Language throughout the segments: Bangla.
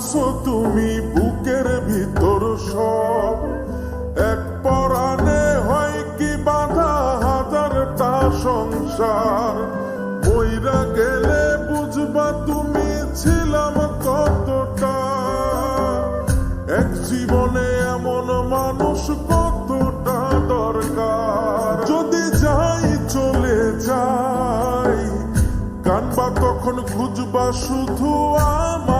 ভাঙছো তুমি বুকের ভিতর সব। এক হয় কি বাধা হাজারটা সংসার। গেলে বুঝবা তুমি ছিলাম কতটা। এক জীবনে এমন মানুষ কতটা দরকার। যদি যাই চলে যাই, কানবা তখন খুঁজবা শুধু আমারে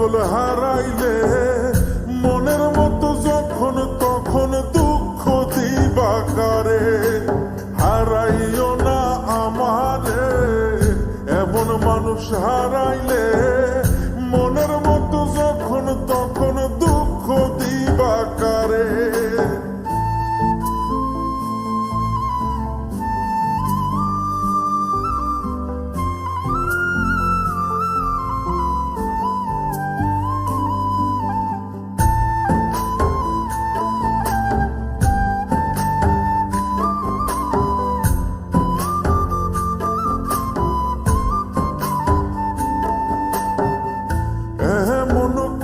পাগল হারাইলে মনের মতো যখন তখন দুঃখ দিবা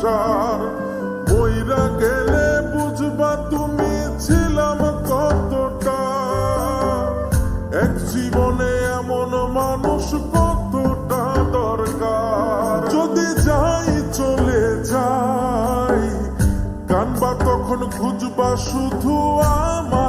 সংসার গেলে বুঝবা তুমি ছিলাম কতটা। এক জীবনে এমন মানুষ কতটা দরকার। যদি যাই, চলে যাই। কানবা তখন খুঁজবা শুধু আমারে